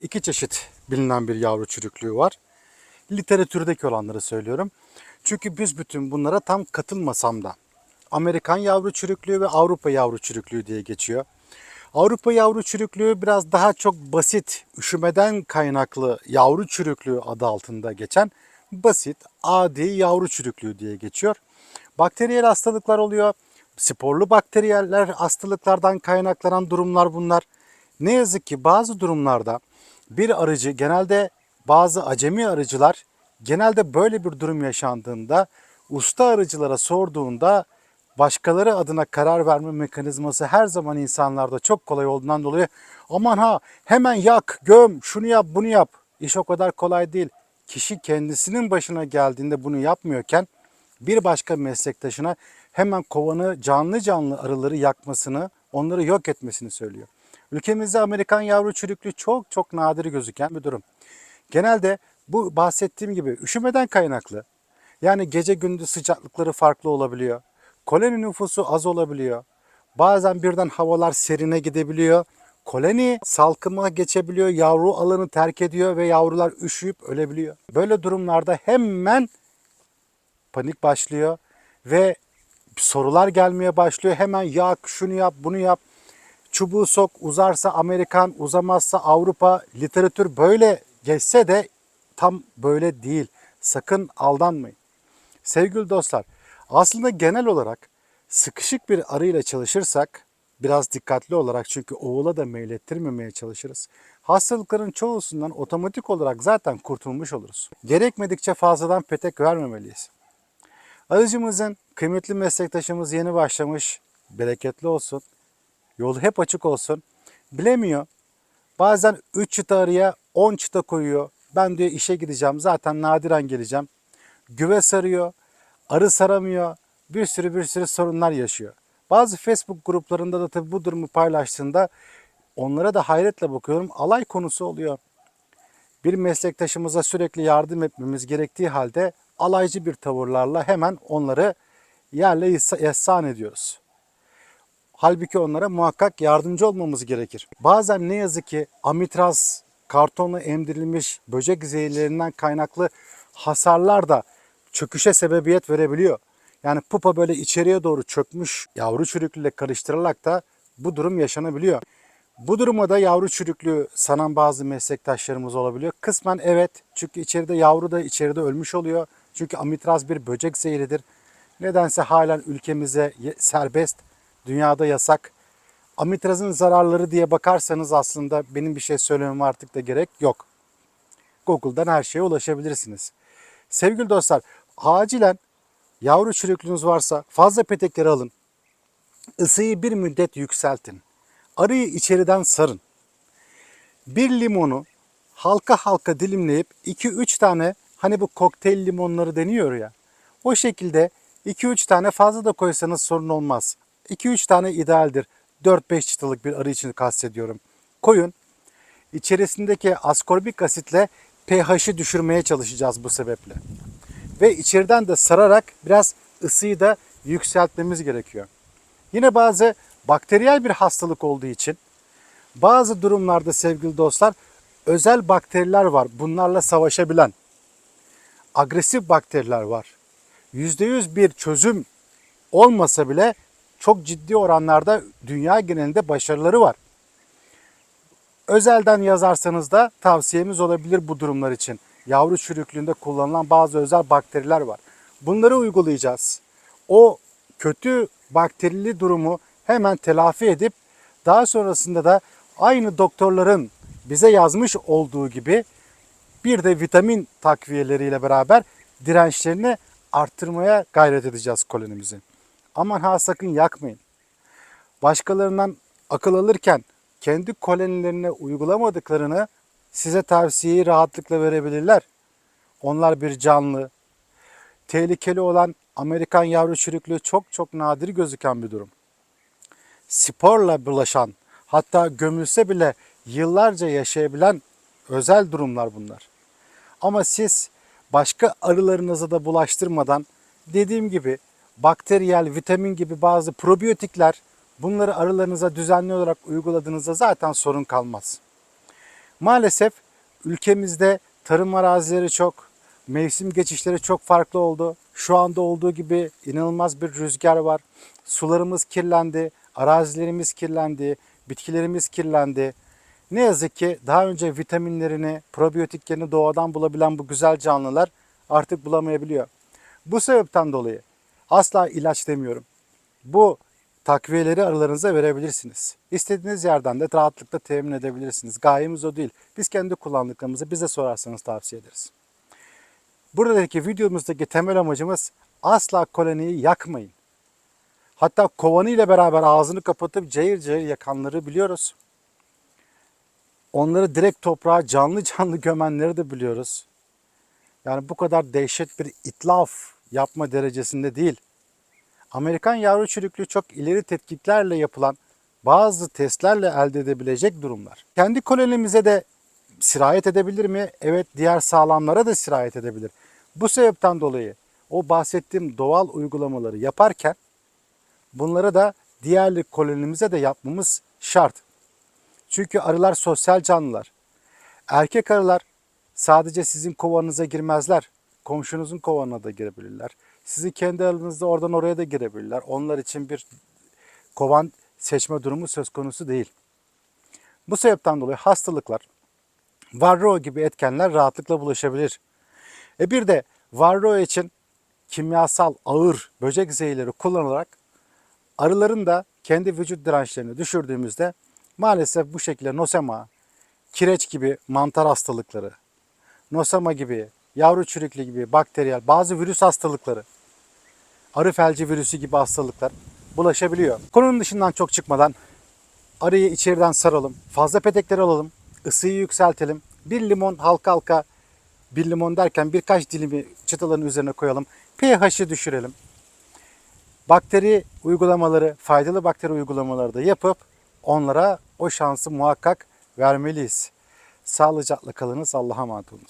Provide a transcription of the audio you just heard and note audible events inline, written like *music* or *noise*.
iki çeşit bilinen bir yavru çürüklüğü var. Literatürdeki olanları söylüyorum. Çünkü büsbütün bunlara tam katılmasam da Amerikan yavru çürüklüğü ve Avrupa yavru çürüklüğü diye geçiyor. Avrupa yavru çürüklüğü biraz daha çok basit, üşümeden kaynaklı yavru çürüklüğü adı altında geçen basit, adi yavru çürüklüğü diye geçiyor. Bakteriyel hastalıklar oluyor. Sporlu bakteriyeller hastalıklardan kaynaklanan durumlar bunlar. Ne yazık ki bazı durumlarda bir arıcı genelde bazı acemi arıcılar genelde böyle bir durum yaşandığında usta arıcılara sorduğunda başkaları adına karar verme mekanizması her zaman insanlarda çok kolay olduğundan dolayı aman ha hemen yak, göm, şunu yap, bunu yap. İş o kadar kolay değil. Kişi kendisinin başına geldiğinde bunu yapmıyorken bir başka meslektaşına hemen kovanı canlı canlı arıları yakmasını, onları yok etmesini söylüyor. Ülkemizde Amerikan yavru çürüklüğü çok çok nadir gözüken bir durum. Genelde bu bahsettiğim gibi üşümeden kaynaklı. Yani gece gündüz sıcaklıkları farklı olabiliyor. Koloni nüfusu az olabiliyor. Bazen birden havalar serine gidebiliyor. Koloni salkıma geçebiliyor, yavru alanı terk ediyor ve yavrular üşüyüp ölebiliyor. Böyle durumlarda hemen panik başlıyor ve sorular gelmeye başlıyor. Hemen yak, şunu yap, bunu yap. Çubuğu sok, uzarsa Amerikan, uzamazsa Avrupa. Literatür böyle geçse de tam böyle değil. Sakın aldanmayın. Sevgili dostlar, aslında genel olarak sıkışık bir arıyla çalışırsak biraz dikkatli olarak çünkü oğula da meylettirmemeye çalışırız. Hastalıkların çoğusundan otomatik olarak zaten kurtulmuş oluruz. Gerekmedikçe fazladan petek vermemeliyiz. Arıcımızın kıymetli meslektaşımız yeni başlamış. Bereketli olsun. Yolu hep açık olsun. Bilemiyor. Bazen 3 çıta arıya 10 çıta koyuyor. Ben diyor işe gideceğim. Zaten nadiren geleceğim. Güve sarıyor. Arı saramıyor. Bir sürü bir sürü sorunlar yaşıyor. Bazı Facebook gruplarında da tabii bu durumu paylaştığında onlara da hayretle bakıyorum. Alay konusu oluyor. Bir meslektaşımıza sürekli yardım etmemiz gerektiği halde alaycı bir tavırlarla hemen onları yerle yessan ediyoruz. Halbuki onlara muhakkak yardımcı olmamız gerekir. Bazen ne yazık ki amitraz, kartonla emdirilmiş böcek zehirlerinden kaynaklı hasarlar da çöküşe sebebiyet verebiliyor. Yani pupa böyle içeriye doğru çökmüş yavru çürüklüyle karıştırılarak da bu durum yaşanabiliyor. Bu duruma da yavru çürüklüğü sanan bazı meslektaşlarımız olabiliyor. Kısmen evet çünkü içeride yavru da içeride ölmüş oluyor. Çünkü amitraz bir böcek zehridir. Nedense halen ülkemize serbest, dünyada yasak. Amitrazın zararları diye bakarsanız aslında benim bir şey söylememe artık da gerek yok. Google'dan her şeye ulaşabilirsiniz. Sevgili dostlar, acilen yavru çürüklüğünüz varsa fazla petekleri alın. Isıyı bir müddet yükseltin. Arıyı içeriden sarın. Bir limonu halka halka dilimleyip 2-3 tane hani bu kokteyl limonları deniyor ya. O şekilde 2-3 tane fazla da koysanız sorun olmaz. 2-3 tane idealdir. 4-5 çıtalık bir arı için kastediyorum. Koyun. İçerisindeki askorbik asitle pH'i düşürmeye çalışacağız bu sebeple. Ve içeriden de sararak biraz ısıyı da yükseltmemiz gerekiyor. Yine bazı bakteriyel bir hastalık olduğu için bazı durumlarda sevgili dostlar özel bakteriler var. Bunlarla savaşabilen agresif bakteriler var. %100 bir çözüm olmasa bile çok ciddi oranlarda dünya genelinde başarıları var. Özelden yazarsanız da tavsiyemiz olabilir bu durumlar için. Yavru çürüklüğünde kullanılan bazı özel bakteriler var. Bunları uygulayacağız. O kötü bakterili durumu hemen telafi edip daha sonrasında da aynı doktorların bize yazmış olduğu gibi bir de vitamin takviyeleriyle beraber dirençlerini arttırmaya gayret edeceğiz kolonimizi. Aman ha sakın yakmayın. Başkalarından akıl alırken kendi kolonilerine uygulamadıklarını size tavsiyeyi rahatlıkla verebilirler. Onlar bir canlı. Tehlikeli olan Amerikan yavru çürüklüğü çok çok nadir gözüken bir durum. Sporla bulaşan, hatta gömülse bile yıllarca yaşayabilen özel durumlar bunlar. Ama siz başka arılarınızı da bulaştırmadan dediğim gibi bakteriyel, vitamin gibi bazı probiyotikler bunları arılarınıza düzenli olarak uyguladığınızda zaten sorun kalmaz. Maalesef ülkemizde tarım arazileri çok, mevsim geçişleri çok farklı oldu. Şu anda olduğu gibi inanılmaz bir rüzgar var. Sularımız kirlendi, arazilerimiz kirlendi, bitkilerimiz kirlendi. Ne yazık ki daha önce vitaminlerini, probiyotiklerini doğadan bulabilen bu güzel canlılar artık bulamayabiliyor. Bu sebepten dolayı asla ilaç demiyorum. Bu takviyeleri arılarınıza verebilirsiniz. İstediğiniz yerden de rahatlıkla temin edebilirsiniz. Gayemiz o değil. Biz kendi kullandıklarımızı bize sorarsanız tavsiye ederiz. Buradaki videomuzdaki temel amacımız asla koloniyi yakmayın. Hatta kovanı ile beraber ağzını kapatıp cayır cayır yakanları biliyoruz. Onları direkt toprağa canlı *laughs* canlı gömenleri de biliyoruz. Yani bu kadar dehşet bir itlaf yapma derecesinde değil. Amerikan yavru çürüklüğü çok ileri tetkiklerle yapılan bazı testlerle elde edebilecek durumlar. Kendi kolonimize de sirayet edebilir mi? Evet diğer sağlamlara da sirayet edebilir. Bu sebepten dolayı o bahsettiğim doğal uygulamaları yaparken bunları da diğer kolonimize de yapmamız şart. Çünkü arılar sosyal canlılar. Erkek arılar sadece sizin kovanınıza girmezler. Komşunuzun kovanına da girebilirler. Sizin kendi arınızda oradan oraya da girebilirler. Onlar için bir kovan seçme durumu söz konusu değil. Bu sebepten dolayı hastalıklar, varroa gibi etkenler rahatlıkla bulaşabilir. E bir de varroa için kimyasal ağır böcek zehirleri kullanılarak arıların da kendi vücut dirençlerini düşürdüğümüzde maalesef bu şekilde nosema, kireç gibi mantar hastalıkları, nosema gibi, yavru çürüklü gibi bakteriyel bazı virüs hastalıkları, arı felci virüsü gibi hastalıklar bulaşabiliyor. Konunun dışından çok çıkmadan arıyı içeriden saralım, fazla petekleri alalım, ısıyı yükseltelim, bir limon halka halka bir limon derken birkaç dilimi çıtaların üzerine koyalım. pH'i düşürelim. Bakteri uygulamaları, faydalı bakteri uygulamaları da yapıp onlara o şansı muhakkak vermeliyiz. Sağlıcakla kalınız. Allah'a emanet olunuz.